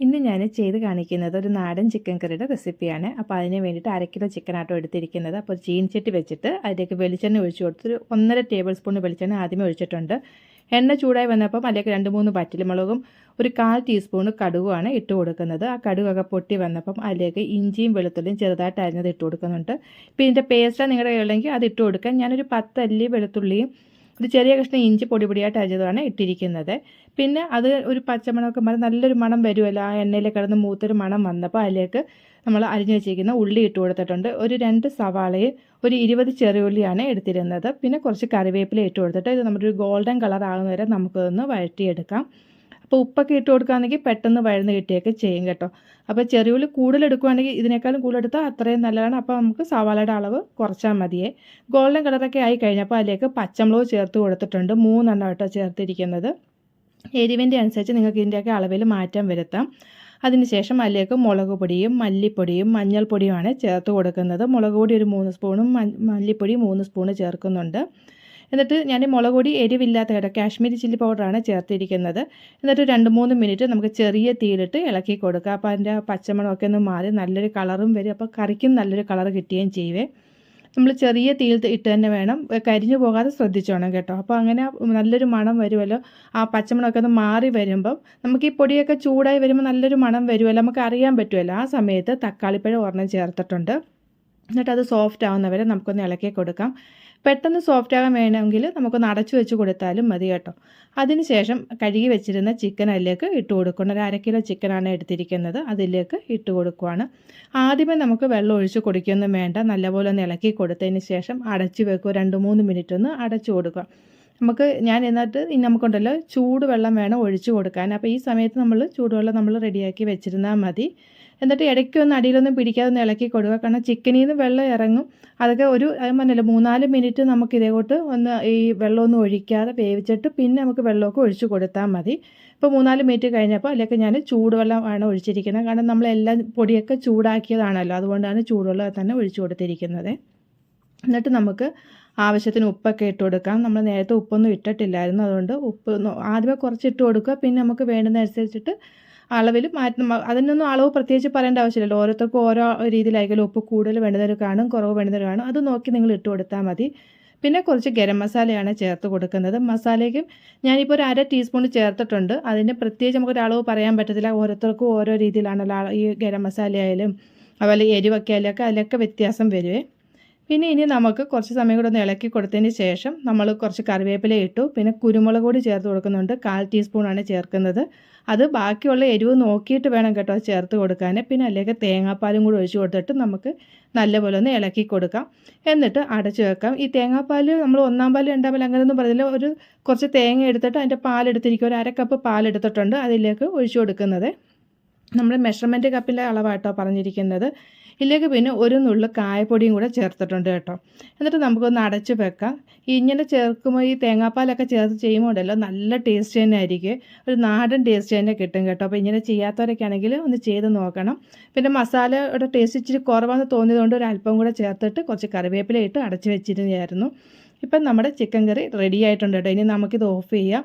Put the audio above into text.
ഇന്ന് ഞാൻ ചെയ്ത് കാണിക്കുന്നത് ഒരു നാടൻ ചിക്കൻ കറിയുടെ റെസിപ്പിയാണ് അപ്പോൾ അതിന് വേണ്ടിയിട്ട് അര കിലോ ചിക്കനാട്ടോ എടുത്തിരിക്കുന്നത്. അപ്പോൾ ചീനിച്ചട്ടി വെച്ചിട്ട് അതിലേക്ക് വെളിച്ചെണ്ണ ഒഴിച്ചു കൊടുത്ത് ഒരു ഒന്നര ടേബിൾ സ്പൂൺ വെളിച്ചെണ്ണ ആദ്യമേ ഒഴിച്ചിട്ടുണ്ട്. എണ്ണ ചൂടായി വന്നപ്പം അതിലേക്ക് രണ്ട് മൂന്ന് പറ്റിലുമുളകും ഒരു കാൽ ടീസ്പൂൺ കടുകുമാണ് ഇട്ട് കൊടുക്കുന്നത്. ആ കടുകൊക്കെ പൊട്ടി വന്നപ്പം അതിലേക്ക് ഇഞ്ചിയും വെളുത്തുള്ളിയും ചെറുതായിട്ട് അരിഞ്ഞത് ഇട്ട് കൊടുക്കുന്നുണ്ട്. പിന്നെ ഇതിന്റെ പേസ്റ്റ് നിങ്ങളുടെ കയ്യിലുണ്ടെങ്കിൽ അത് ഇട്ട് കൊടുക്കാം. ഞാനൊരു പത്തല്ലി വെളുത്തുള്ളിയും ഒരു ചെറിയ കഷ്ണം ഇഞ്ചി പൊടി പൊടിയായിട്ട് അരിഞ്ഞതാണ് ഇട്ടിരിക്കുന്നത്. പിന്നെ അത് ഒരു പച്ചമണമൊക്കെ മാറി നല്ലൊരു മണം വരുമല്ലോ. ആ എണ്ണയിൽ കിടന്ന് മൂത്തൊരു മണം വന്നപ്പോൾ അതിലേക്ക് നമ്മൾ അരിഞ്ഞു വെച്ചിരിക്കുന്ന ഉള്ളി ഇട്ട് കൊടുത്തിട്ടുണ്ട്. ഒരു രണ്ട് സവാളയും ഒരു ഇരുപത് ചെറിയുള്ളിയാണ് എടുത്തിരുന്നത്. പിന്നെ കുറച്ച് കറിവേപ്പില ഇട്ട് കൊടുത്തിട്ട് ഇത് നമ്മുടെ ഒരു ഗോൾഡൻ കളർ ആകുന്ന വരെ നമുക്കൊന്ന് വഴറ്റിയെടുക്കാം. അപ്പോൾ ഉപ്പൊക്കെ ഇട്ട് കൊടുക്കുകയാണെങ്കിൽ പെട്ടെന്ന് വഴന്ന് കിട്ടിയൊക്കെ ചെയ്യും കേട്ടോ. അപ്പോൾ ചെറിയുള്ളി കൂടുതൽ എടുക്കുകയാണെങ്കിൽ ഇതിനേക്കാളും കൂടുതൽ എടുത്താൽ അത്രയും നല്ലതാണ്. അപ്പോൾ നമുക്ക് സവാളയുടെ അളവ് കുറച്ചാൽ മതിയേ. ഗോൾഡൻ കളറൊക്കെ ആയി കഴിഞ്ഞപ്പോൾ അതിലേക്ക് പച്ചമുളക് ചേർത്ത് കൊടുത്തിട്ടുണ്ട്. മൂന്നെണ്ണം കേട്ടോ ചേർത്തിരിക്കുന്നത്. എരിവിന്റെ അനുസരിച്ച് നിങ്ങൾക്ക് ഇതിന്റെയൊക്കെ അളവിൽ മാറ്റം വരുത്താം. അതിനുശേഷം അതിലേക്ക് മുളക് പൊടിയും മല്ലിപ്പൊടിയും മഞ്ഞൾപ്പൊടിയുമാണ് ചേർത്ത് കൊടുക്കുന്നത്. മുളക് പൊടി ഒരു മൂന്ന് സ്പൂണും മല്ലിപ്പൊടി മൂന്ന് സ്പൂണ് ചേർക്കുന്നുണ്ട്. എന്നിട്ട് ഞാൻ മുളക് പൊടി എരിവില്ലാത്ത കേട്ടോ കാശ്മീരി ചില്ലി പൗഡറാണ് ചേർത്തിരിക്കുന്നത്. എന്നിട്ട് രണ്ട് മൂന്ന് മിനിറ്റ് നമുക്ക് ചെറിയ തീയിലിട്ട് ഇളക്കി കൊടുക്കുക അപ്പോൾ അതിന്റെ പച്ചമണമൊക്കെ ഒന്ന് മാറി നല്ലൊരു കളറും വരും. അപ്പോൾ കറിക്കും നല്ലൊരു കളർ കിട്ടുകയും ചെയ്യുവേ നമ്മൾ ചെറിയ തീയിൽ ഇട്ട് തന്നെ വേണം. കരിഞ്ഞു പോകാതെ ശ്രദ്ധിച്ചോണം കേട്ടോ. അപ്പോൾ അങ്ങനെ നല്ലൊരു മണം വരുമല്ലോ ആ പച്ചമണമൊക്കെ ഒന്ന് മാറി വരുമ്പം നമുക്ക് ഈ പൊടിയൊക്കെ ചൂടായി വരുമ്പോൾ നല്ലൊരു മണം വരുമല്ലോ നമുക്ക് അറിയാൻ പറ്റുമല്ലോ ആ സമയത്ത് തക്കാളിപ്പഴം ഒരെണ്ണം ചേർത്തിട്ടുണ്ട്. എന്നിട്ട് അത് സോഫ്റ്റ് ആവുന്നവരെ നമുക്കൊന്ന് ഇളക്കി കൊടുക്കാം. പെട്ടെന്ന് സോഫ്റ്റ് ആകാൻ വേണമെങ്കിൽ നമുക്കൊന്ന് അടച്ചു വെച്ച് കൊടുത്താലും മതി കേട്ടോ. അതിനുശേഷം കഴുകി വെച്ചിരുന്ന ചിക്കൻ അതിലേക്ക് ഇട്ട് കൊടുക്കണം. ഒരു അര കിലോ ചിക്കനാണ് എടുത്തിരിക്കുന്നത്. അതിലേക്ക് ഇട്ട് കൊടുക്കുവാണ്. ആദ്യമേ നമുക്ക് വെള്ളം ഒഴിച്ച് കൊടുക്കുകയൊന്നും വേണ്ട. നല്ലപോലെ ഒന്ന് ഇളക്കി കൊടുത്തതിന് ശേഷം അടച്ചു വെക്കുക. രണ്ട് മൂന്ന് മിനിറ്റ് ഒന്ന് അടച്ചു കൊടുക്കുക. നമുക്ക് ഞാൻ എന്നിട്ട് ഇനി നമുക്കുണ്ടല്ലോ ചൂടുവെള്ളം വേണം ഒഴിച്ചു കൊടുക്കാൻ. അപ്പോൾ ഈ സമയത്ത് നമ്മൾ ചൂടുവെള്ളം നമ്മൾ റെഡിയാക്കി വെച്ചിരുന്നാൽ മതി. എന്നിട്ട് ഇടയ്ക്കൊന്ന് അടിയിലൊന്നും പിടിക്കാതെ ഒന്ന് ഇളക്കി കൊടുക്കുക. കാരണം ചിക്കനിൽ നിന്ന് വെള്ളം ഇറങ്ങും. അതൊക്കെ ഒരു പറഞ്ഞല്ലോ മൂന്നാൽ മിനിറ്റ് നമുക്ക് ഇതേകോട്ട് ഒന്ന് ഈ വെള്ളമൊന്നും ഒഴിക്കാതെ വേവിച്ചിട്ട് പിന്നെ നമുക്ക് വെള്ളമൊക്കെ ഒഴിച്ചു കൊടുത്താൽ മതി. ഇപ്പോൾ മൂന്നാൽ മിനിറ്റ് കഴിഞ്ഞപ്പോൾ അതിലേക്ക് ഞാൻ ചൂടുവെള്ളമാണ് ഒഴിച്ചിരിക്കുന്നത്. കാരണം നമ്മളെല്ലാം പൊടിയൊക്കെ ചൂടാക്കിയതാണല്ലോ. അതുകൊണ്ടാണ് ചൂടുവെള്ളം തന്നെ ഒഴിച്ചു കൊടുത്തിരിക്കുന്നത്. എന്നിട്ട് നമുക്ക് ആവശ്യത്തിന് ഉപ്പൊക്കെ ഇട്ട് കൊടുക്കാം. നമ്മൾ നേരത്തെ ഉപ്പൊന്നും ഇട്ടിട്ടില്ലായിരുന്നു. അതുകൊണ്ട് ഉപ്പ് ആദ്യമേ കുറച്ച് ഇട്ട് കൊടുക്കുക. പിന്നെ നമുക്ക് വേണ്ടുന്നതനുസരിച്ചിട്ട് അളവിൽ മാറ്റം. അതിനൊന്നും അളവ് പ്രത്യേകിച്ച് പറയേണ്ട ആവശ്യമില്ലല്ലോ. ഓരോരുത്തർക്കും ഓരോ രീതിയിലായിരിക്കും ഉപ്പ് കൂടുതൽ വേണ്ടുന്നവർ കാണും കുറവ് വേണ്ടുന്നവർ കാണും. അത് നോക്കി നിങ്ങൾ ഇട്ട് കൊടുത്താൽ മതി. പിന്നെ കുറച്ച് ഗരം മസാലയാണ് ചേർത്ത് കൊടുക്കുന്നത്. മസാലയ്ക്കും ഞാനിപ്പോൾ ഒരു അര ടീസ്പൂൺ ചേർത്തിട്ടുണ്ട്. അതിന് പ്രത്യേകിച്ച് നമുക്കൊരു അളവ് പറയാൻ പറ്റത്തില്ല. ഓരോരുത്തർക്കും ഓരോ രീതിയിലാണല്ലോ ഈ ഗരം മസാല ആയാലും അതുപോലെ എരിവൊക്കെ ആയാലും ഒക്കെ അതിലൊക്കെ വ്യത്യാസം വരുവേ. പിന്നെ ഇനി നമുക്ക് കുറച്ച് സമയം കൂടെ ഒന്ന് ഇളക്കി കൊടുത്തതിന് ശേഷം നമ്മൾ കുറച്ച് കറിവേപ്പില ഇട്ടു. പിന്നെ കുരുമുളക് കൂടി ചേർത്ത് കൊടുക്കുന്നുണ്ട്. കാൽ ടീസ്പൂണാണ് ചേർക്കുന്നത്. അത് ബാക്കിയുള്ള എരിവ് നോക്കിയിട്ട് വേണം കേട്ടോ ചേർത്ത് കൊടുക്കാൻ പിന്നെ അല്ലെങ്കിൽ തേങ്ങാപ്പാലും കൂടി ഒഴിച്ച് കൊടുത്തിട്ട് നമുക്ക് നല്ലപോലെ ഒന്ന് ഇളക്കി കൊടുക്കാം. എന്നിട്ട് അടച്ചു വെക്കാം. ഈ തേങ്ങാപ്പാൽ നമ്മൾ ഒന്നാം പാൽ രണ്ടാം പാൽ അങ്ങനെയൊന്നും പറഞ്ഞില്ല. ഒരു കുറച്ച് തേങ്ങ എടുത്തിട്ട് അതിന്റെ പാലെടുത്തിരിക്കും. ഒരു അര കപ്പ് പാലെടുത്തിട്ടുണ്ട്. അതിലേക്ക് ഒഴിച്ചു കൊടുക്കുന്നത്. നമ്മൾ മെഷർമെന്റ് കപ്പിന്റെ അളവാട്ടോ പറഞ്ഞിരിക്കുന്നത്. ഇതിലേക്ക് പിന്നെ ഒരു നുള്ളു കായപ്പൊടിയും കൂടെ ചേർത്തിട്ടുണ്ട് കേട്ടോ. എന്നിട്ട് നമുക്കൊന്ന് അടച്ച് വെക്കാം. ഇങ്ങനെ ചേർക്കുമ്പോൾ ഈ തേങ്ങാപ്പാലൊക്കെ ചേർത്ത് ചെയ്യുമ്പോൾ ഉണ്ടല്ലോ നല്ല ടേസ്റ്റ് തന്നെ ആയിരിക്കും. ഒരു നാടൻ ടേസ്റ്റ് തന്നെ കിട്ടും കേട്ടോ. അപ്പോൾ ഇങ്ങനെ ചെയ്യാത്തവരൊക്കെ ആണെങ്കിൽ ഒന്ന് ചെയ്ത് നോക്കണം. പിന്നെ മസാലയുടെ ടേസ്റ്റ് ഇച്ചിരി കുറവാണെന്ന് തോന്നിയതുകൊണ്ട് ഒരു അല്പം കൂടെ ചേർത്തിട്ട് കുറച്ച് കറിവേപ്പില ഇട്ട് അടച്ച് വെച്ചിരുന്നായിരുന്നു ഇപ്പം നമ്മുടെ ചിക്കൻ കറി റെഡി ആയിട്ടുണ്ട് കേട്ടോ. ഇനി നമുക്കിത് ഓഫ് ചെയ്യാം.